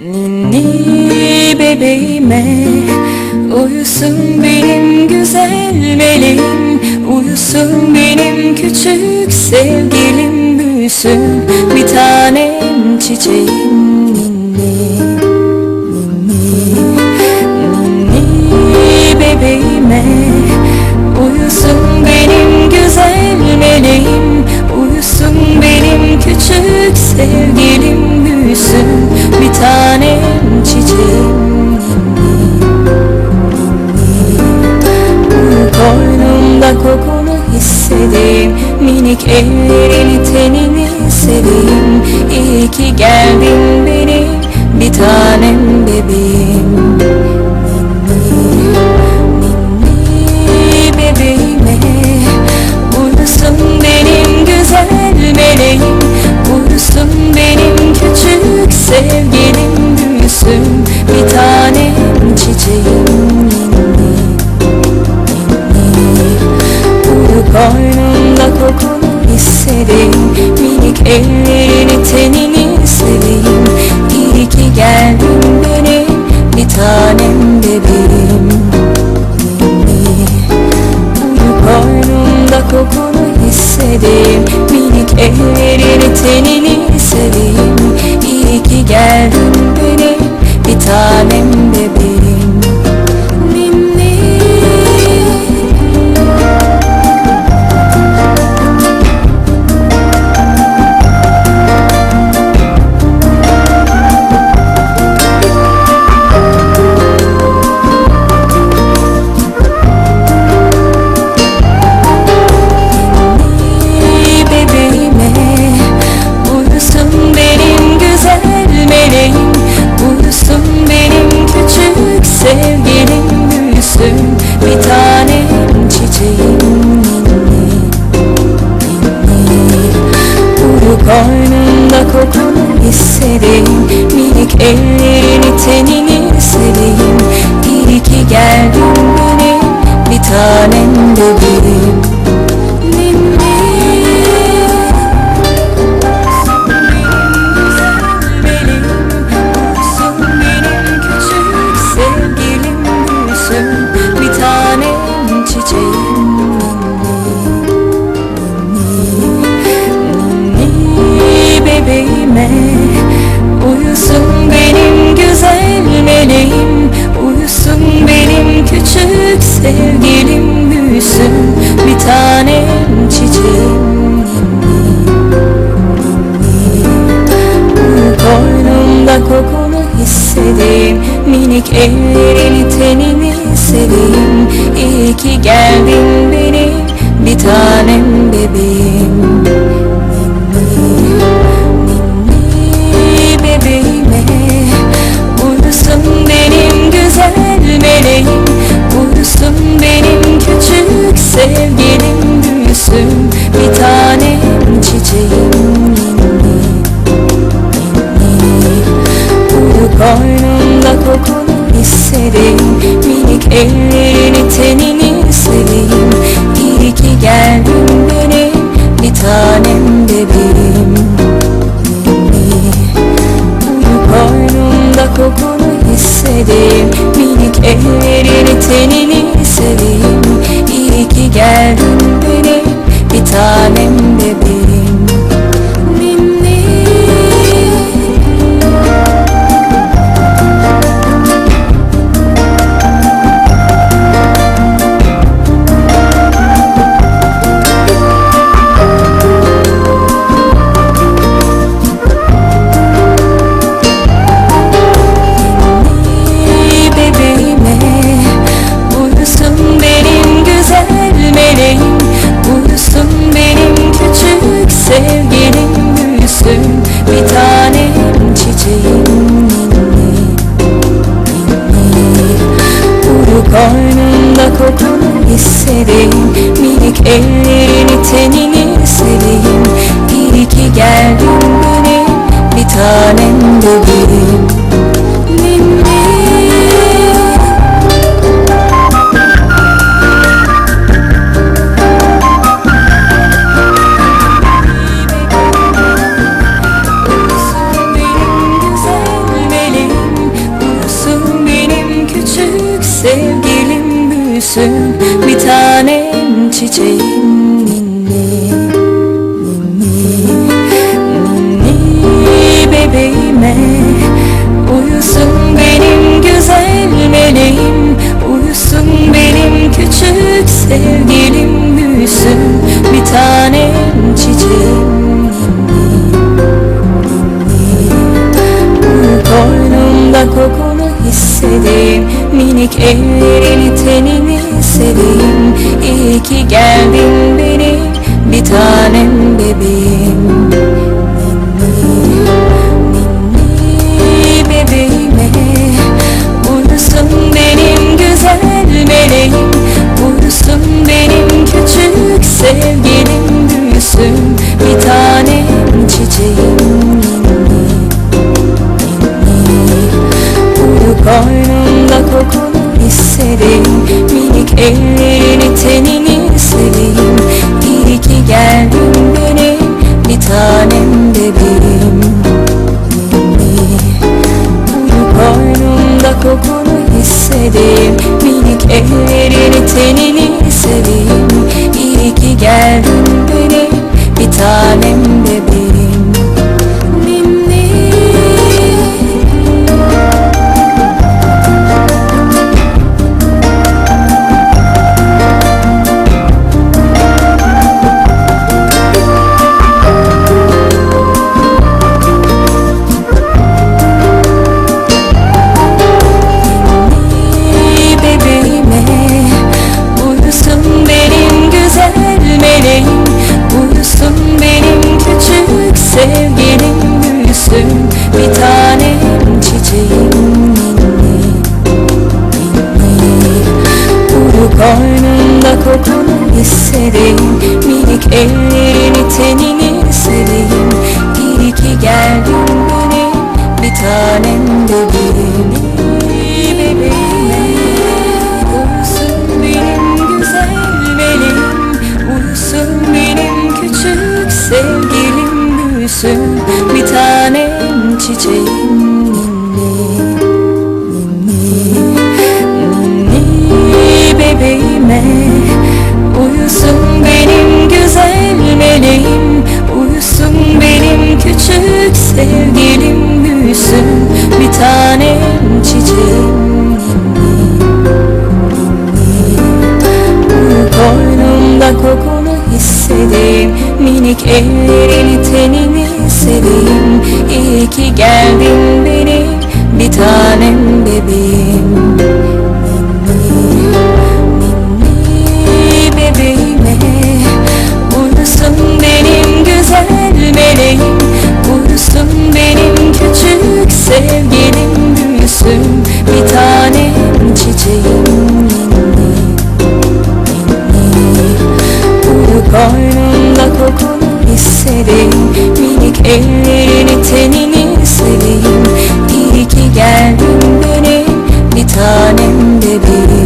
Ninni bebeğime Uyusun benim güzel meleğim Uyusun benim küçük sevgilim Büyüsün bir tanem çiçeğim. Ninni Ninni Ninni bebeğime Uyusun benim güzel meleğim Uyusun benim küçük sevgilim Büyüsün hissedeyim Minik ellerini tenini seveyim. İyi ki geldin benim bir tanem bir tanem bebeğim. Ninni Uyu koynumda kokunu hissedeyim. Minik ellerini tenini seveyim. İyi ki geldin benim bir tanem bir tanem çiçeğim Ninni Ninni Uyu koynumda kokunu hissedeyim Minik ellerini tenini seveyim. İyi ki geldin benim bir tanem ellerini tenini seveyim. İyi ki geldin benim bir tanem bebeğim ellerini tenini seveyim. İyi ki geldin benim bir tanem bebeğim Uyu koynumda kokunu hissedeyim. Minik ellerini tenini seveyim. İyi ki geldin Uyu koynumda kokunu hissedeyim. Minik ellerini tenini seveyim. İyi ki geldin benim bir tanem bebeğim Ninni büyüsün Bir tanem çiçeğim ninni Ninni Ninni bebeğime. Uyusun benim güzel meleğim Uyusun benim küçük sevgilim Büyüsün. Bir tanem çiçeğim koynumda kokunu hissedeyim. Minik ellerini tenini seveyim. İyi ki geldin benim bir tanem bebeğim. Bebeğime Uyusun benim güzel meleğim. Uyusun benim küçük sevgilim Büyüsün bir tanem hissedeyim Minik ellerini ellerini tenini seveyim. İyi ki geldin benim bir tanem bebeğim. Ninni, ninni bebeğime Uyusun benim güzel meleğim. Uyusun benim küçük sevgilim Büyüsün bir tanem çiçeğim. Ninni Uyu koynumda kokunu sevdim Minik ellerini tenini seveyim. İyi ki geldin benim bir tanem de benim.